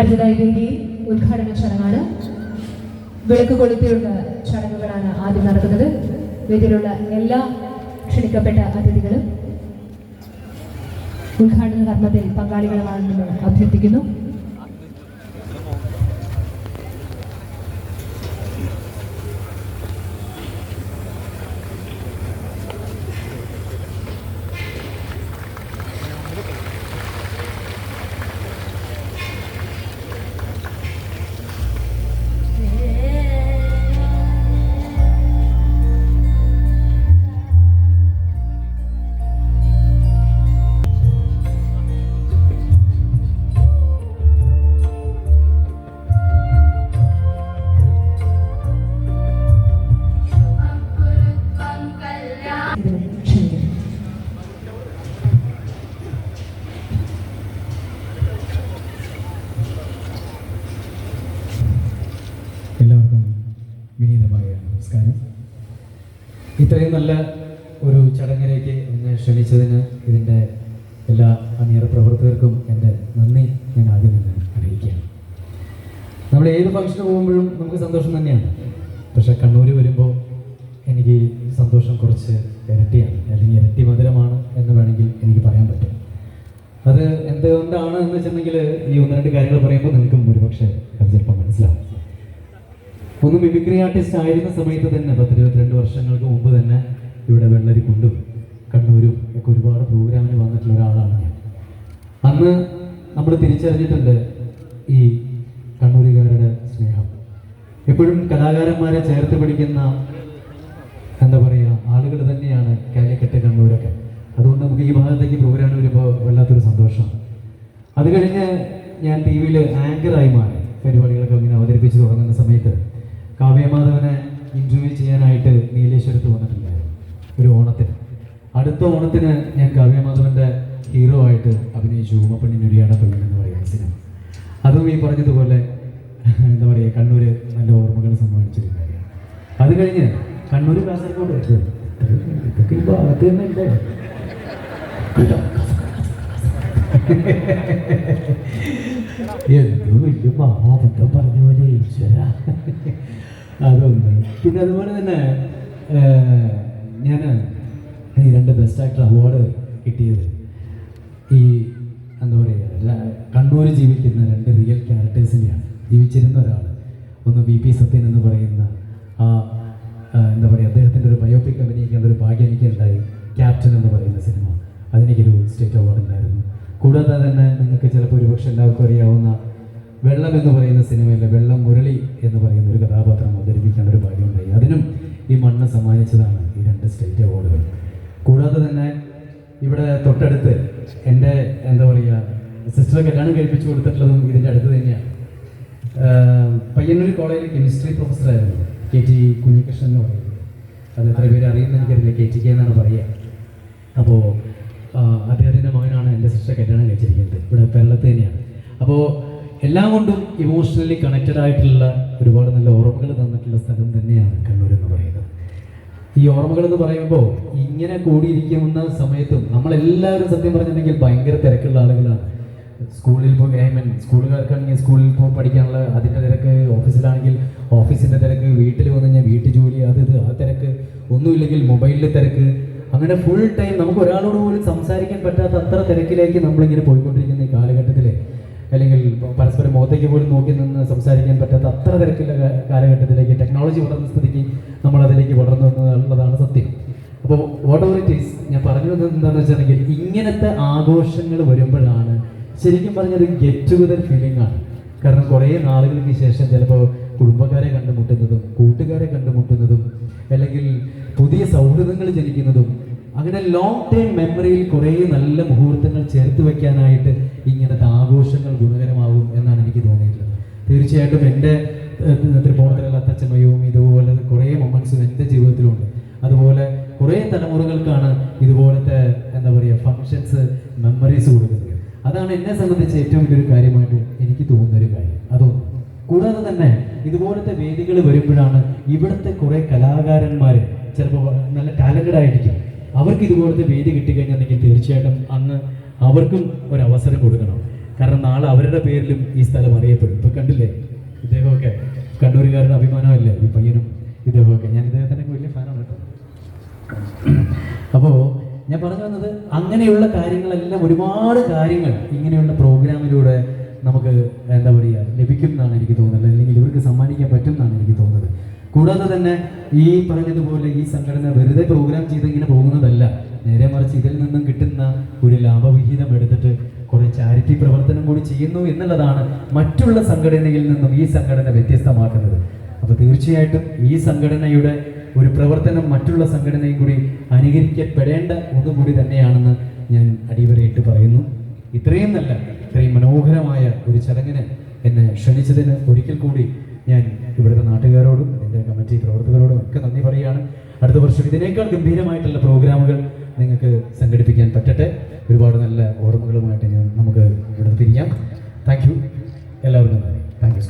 അടുത്തതായി വേദി ഉദ്ഘാടന ചടങ്ങാണ്. വിളക്ക് കൊളുത്തിയുള്ള ചടങ്ങുകളാണ് ആദ്യം നടക്കുന്നത്. വേദിയിലുള്ള എല്ലാ ക്ഷണിക്കപ്പെട്ട അതിഥികളും ഉദ്ഘാടന കർമ്മത്തിൽ പങ്കാളികളാണെന്ന് അഭ്യർത്ഥിക്കുന്നു. നല്ല ഒരു ചടങ്ങിലേക്ക് എന്നെ ക്ഷണിച്ചതിന് ഇതിന്റെ എല്ലാ അണിയറ പ്രവർത്തകർക്കും എന്റെ നന്ദി ഞാൻ ആദ്യം തന്നെ അറിയിക്കുകയാണ്. നമ്മൾ ഏത് ഫംഗ്ഷന് പോകുമ്പോഴും നമുക്ക് സന്തോഷം തന്നെയാണ്. പക്ഷെ കണ്ണൂർ വരുമ്പോൾ എനിക്ക് സന്തോഷം കുറച്ച് ഇരട്ടിയാണ്. അല്ലെങ്കിൽ ഇരട്ടി മധുരമാണ് എന്ന് വേണമെങ്കിൽ എനിക്ക് പറയാൻ പറ്റും. അത് എന്തുകൊണ്ടാണ് എന്ന് വെച്ചിട്ടുണ്ടെങ്കിൽ ഈ ഒന്ന് രണ്ട് കാര്യങ്ങൾ പറയുമ്പോൾ നിങ്ങൾക്കും ഒരുപക്ഷെ അത് ചിലപ്പോൾ മനസ്സിലാവും. ഒന്ന് മിമിക്രി ആർട്ടിസ്റ്റ് ആയിരുന്ന സമയത്ത് തന്നെ പത്ത് ഇരുപത്തിരണ്ട് വർഷങ്ങൾക്ക് മുമ്പ് തന്നെ ഇവിടെ വെള്ളരി കൊണ്ടും കണ്ണൂരും ഒക്കെ ഒരുപാട് പ്രോഗ്രാമിന് വന്നിട്ടുള്ള ഒരാളാണ് ഞാൻ. അന്ന് നമ്മൾ തിരിച്ചറിഞ്ഞിട്ടുണ്ട് ഈ കണ്ണൂരുകാരുടെ സ്നേഹം. എപ്പോഴും കലാകാരന്മാരെ ചേർത്ത് പിടിക്കുന്ന എന്താ പറയുക ആളുകൾ തന്നെയാണ് കാലിക്കട്ട് കണ്ണൂരൊക്കെ. അതുകൊണ്ട് നമുക്ക് ഈ ഭാഗത്തേക്ക് പ്രോഗ്രാം വരുമ്പോൾ വല്ലാത്തൊരു സന്തോഷം. അത് കഴിഞ്ഞ് ഞാൻ ടി വിയിൽ ആങ്കറായി മാറി. പരിപാടികളൊക്കെ ഇങ്ങനെ അവതരിപ്പിച്ച് തുടങ്ങുന്ന സമയത്ത് കാവ്യമാധവനെ ഇന്റർവ്യൂ ചെയ്യാനായിട്ട് നീലേശ്വരത്ത് വന്നിട്ടുണ്ടായിരുന്നു ഒരു ഓണത്തിന്. അടുത്ത ഓണത്തിന് ഞാൻ കാവ്യമാധവന്റെ ഹീറോ ആയിട്ട് അഭിനയിച്ചു. ഉമ്മപ്പണ്ണിനൊരിയാട പെണ്ണിൻ എന്ന് പറയുന്ന സിനിമ. അതും ഈ പറഞ്ഞതുപോലെ എന്താ പറയുക കണ്ണൂര് നല്ല ഓർമ്മകൾ സമ്മാനിച്ചൊരു കാര്യമാണ്. അത് കഴിഞ്ഞ് കണ്ണൂർ കാസർഗോഡ് ഇത് ഇതൊക്കെ ഈ ഭാഗത്ത് തന്നെ ഉണ്ടേ. കേട്ടോ എന്തോ വലിയ മഹാബന്ധം പറഞ്ഞ പോലെ ഈശ്വര അതൊന്ന് പിന്നെ അതുപോലെ തന്നെ ഞാൻ ഈ രണ്ട് ബെസ്റ്റ് ആക്ടർ അവാർഡ് കിട്ടിയത് ഈ എന്താ പറയുക കണ്ണൂർ ജീവിക്കുന്ന രണ്ട് റിയൽ ക്യാരക്ടേഴ്സിനെയാണ് ജീവിച്ചിരുന്ന ഒരാൾ ഒന്ന് വി പി സത്യൻ എന്ന് പറയുന്ന അതിനെനിക്കൊരു സ്റ്റേറ്റ് അവാർഡ് ഉണ്ടായിരുന്നു. കൂടാതെ തന്നെ നിങ്ങൾക്ക് ചിലപ്പോൾ ഒരുപക്ഷെ എല്ലാവർക്കും അറിയാവുന്ന വെള്ളം എന്ന് പറയുന്ന സിനിമയിലെ വെള്ളം മുരളി എന്ന് പറയുന്ന ഒരു കഥാപാത്രം അവതരിപ്പിക്കേണ്ട ഒരു ഭാഗ്യം ഉണ്ടായി അതിനും ഈ മണ്ണ് സമ്മാനിച്ചതാണ് ഈ രണ്ട് സ്റ്റേറ്റ് അവാർഡുകൾ കൂടാതെ തന്നെ ഇവിടെ തൊട്ടടുത്ത് എന്റെ എന്താ പറയുക സിസ്റ്ററെ കല്യാണം കഴിപ്പിച്ചു കൊടുത്തിട്ടുള്ളതും ഇതിന്റെ അടുത്ത് തന്നെയാണ് പയ്യന്നൂർ കോളേജിൽ കെമിസ്ട്രി പ്രൊഫസറായിരുന്നു കെ ടി കുഞ്ഞികൃഷ്ണൻ എന്ന് പറയുന്നത്. അത് എത്ര പേര് അറിയുന്ന എനിക്കറിയില്ല. കെ ടി കെ എന്നാണ് പറയുക. അപ്പോൾ അദ്ദേഹത്തിന്റെ മകനാണ് എന്റെ സിസ്റ്റർ കല്യാണം കഴിച്ചിരിക്കുന്നത്. ഇവിടെ കേരളത്തിൽ തന്നെയാണ്. അപ്പോൾ എല്ലാം കൊണ്ടും ഇമോഷണലി കണക്റ്റഡ് ആയിട്ടുള്ള ഒരുപാട് നല്ല ഓർമ്മകൾ തന്നിട്ടുള്ള സ്ഥലം തന്നെയാണ് കണ്ണൂർ എന്ന് പറയുന്നത്. ഈ ഓർമ്മകൾ എന്ന് പറയുമ്പോൾ ഇങ്ങനെ കൂടിയിരിക്കുന്ന സമയത്തും നമ്മളെല്ലാവരും സത്യം പറഞ്ഞിട്ടുണ്ടെങ്കിൽ ഭയങ്കര തിരക്കുള്ള ആളുകളാണ്. സ്കൂളിൽ പോയി ഐ സ്കൂളുകാർക്കാണെങ്കിൽ സ്കൂളിൽ പോയി പഠിക്കാനുള്ള അതിന്റെ തിരക്ക് ഓഫീസിലാണെങ്കിൽ ഓഫീസിന്റെ തിരക്ക് വീട്ടിൽ വന്നു കഴിഞ്ഞാൽ വീട്ടു ജോലി അത് ഇത് ആ തിരക്ക്. ഒന്നുമില്ലെങ്കിൽ മൊബൈലിൽ തിരക്ക്. അങ്ങനെ ഫുൾ ടൈം നമുക്ക് ഒരാളോട് പോലും സംസാരിക്കാൻ പറ്റാത്ത അത്ര തിരക്കിലേക്ക് നമ്മളിങ്ങനെ പോയിക്കൊണ്ടിരിക്കുന്ന ഈ കാലഘട്ടത്തിൽ അല്ലെങ്കിൽ പരസ്പരം മുഖത്തേക്ക് പോലും നോക്കി നിന്ന് സംസാരിക്കാൻ പറ്റാത്ത അത്ര തിരക്കിലുള്ള കാലഘട്ടത്തിലേക്ക് ടെക്നോളജി വളർന്ന സ്ഥിതിക്ക് നമ്മൾ അതിലേക്ക് വളർന്നു എന്നുള്ളതാണ് സത്യം. അപ്പോൾ വാട്ട് ഓവർ ഇറ്റ് ഈസ് ഞാൻ പറഞ്ഞു വന്നത് എന്താണെന്ന് വെച്ചിട്ടുണ്ടെങ്കിൽ ഇങ്ങനത്തെ ആഘോഷങ്ങൾ വരുമ്പോഴാണ് ശരിക്കും പറഞ്ഞൊരു ഗെറ്റ് ടുഗദർ ഫീലിംഗ് ആണ്. കാരണം കുറേ നാളുകൾക്ക് ശേഷം ചിലപ്പോൾ കുടുംബക്കാരെ കണ്ടുമുട്ടുന്നതും കൂട്ടുകാരെ കണ്ടുമുട്ടുന്നതും അല്ലെങ്കിൽ പുതിയ സൗഹൃദങ്ങൾ ജനിക്കുന്നതും അങ്ങനെ ലോങ് ടൈം മെമ്മറിയിൽ കുറേ നല്ല മുഹൂർത്തങ്ങൾ ചേർത്ത് വെക്കാനായിട്ട് ഇങ്ങനത്തെ ആഘോഷങ്ങൾ ഗുണകരമാകും എന്നാണ് എനിക്ക് തോന്നിയിട്ടുള്ളത്. തീർച്ചയായിട്ടും എന്റെ ത്രിപോണത്തിലുള്ള അത്തച്ചമയവും ഇതുപോലെ കുറേ മൊമെന്റ്സും എന്റെ ജീവിതത്തിലുണ്ട്. അതുപോലെ കുറേ തലമുറകൾക്കാണ് ഇതുപോലത്തെ എന്താ പറയുക ഫങ്ഷൻസ് മെമ്മറീസ് കൊടുക്കുന്നത്. അതാണ് എന്നെ സംബന്ധിച്ച് ഏറ്റവും വലിയൊരു കാര്യമായിട്ട് എനിക്ക് തോന്നുന്ന ഒരു കാര്യം. അതോ കൂടാതെ തന്നെ ഇതുപോലത്തെ വേദികൾ വരുമ്പോഴാണ് ഇവിടുത്തെ കുറേ കലാകാരന്മാർ ചിലപ്പോൾ നല്ല ടാലന്റഡ് ആയിരിക്കും അവർക്ക് ഇതുപോലത്തെ വേദി കിട്ടിക്കഴിഞ്ഞിട്ടുണ്ടെങ്കിൽ തീർച്ചയായിട്ടും അന്ന് അവർക്കും ഒരു അവസരം കൊടുക്കണം. കാരണം നാളെ അവരുടെ പേരിലും ഈ സ്ഥലം അറിയപ്പെടും. ഇപ്പൊ കണ്ടില്ലേ? ഇദ്ദേഹമൊക്കെ കണ്ണൂരുകാരുടെ അഭിമാനമല്ലേ? ഈ പയ്യനും ഇദ്ദേഹമൊക്കെ. ഞാൻ ഇദ്ദേഹത്തിന്റെ വലിയ ഫാനാണ് കേട്ടോ. അപ്പോൾ ഞാൻ പറഞ്ഞു വന്നത് അങ്ങനെയുള്ള കാര്യങ്ങളെല്ലാം ഒരുപാട് കാര്യങ്ങൾ ഇങ്ങനെയുള്ള പ്രോഗ്രാമിലൂടെ നമുക്ക് എന്താ പറയുക ലഭിക്കും എന്നാണ് എനിക്ക് തോന്നുന്നത്. സമ്മാനിക്കാൻ പറ്റും എന്നാണ് എനിക്ക് തോന്നുന്നത്. കൂടാതെ തന്നെ ഈ പറഞ്ഞതുപോലെ ഈ സംഘടന വെറുതെ പ്രോഗ്രാം ചെയ്ത് ഇങ്ങനെ പോകുന്നതല്ല. നേരെ മറിച്ച് ഇതിൽ നിന്നും കിട്ടുന്ന ഒരു ലാഭവിഹിതം എടുത്തിട്ട് കുറെ ചാരിറ്റി പ്രവർത്തനം കൂടി ചെയ്യുന്നു എന്നുള്ളതാണ് മറ്റുള്ള സംഘടനയിൽ നിന്നും ഈ സംഘടന വ്യത്യസ്തമാക്കുന്നത്. അപ്പോൾ തീർച്ചയായിട്ടും ഈ സംഘടനയുടെ ഒരു പ്രവർത്തനം മറ്റുള്ള സംഘടനയും കൂടി അനുകരിക്കപ്പെടേണ്ട ഒന്നുകൂടി തന്നെയാണെന്ന് ഞാൻ അടിവരയിട്ട് പറയുന്നു. ഇത്രയും നല്ല ഇത്രയും മനോഹരമായ ഒരു ചടങ്ങിന് എന്നെ ക്ഷണിച്ചതിന് ഒരിക്കൽ കൂടി ഞാൻ ഇവിടുത്തെ നാട്ടുകാരോടും അതിന്റെ കമ്മിറ്റി പ്രവർത്തകരോടും ഒക്കെ നന്ദി പറയുകയാണ്. അടുത്ത വർഷം ഇതിനേക്കാൾ ഗംഭീരമായിട്ടുള്ള പ്രോഗ്രാമുകൾ നിങ്ങൾക്ക് സംഘടിപ്പിക്കാൻ പറ്റട്ടെ. ഒരുപാട് നല്ല ഓർമ്മകളുമായിട്ട് ഞാൻ നമുക്ക് ഇവിടെ പിരിയാം താങ്ക് യു എല്ലാവർക്കും നന്ദി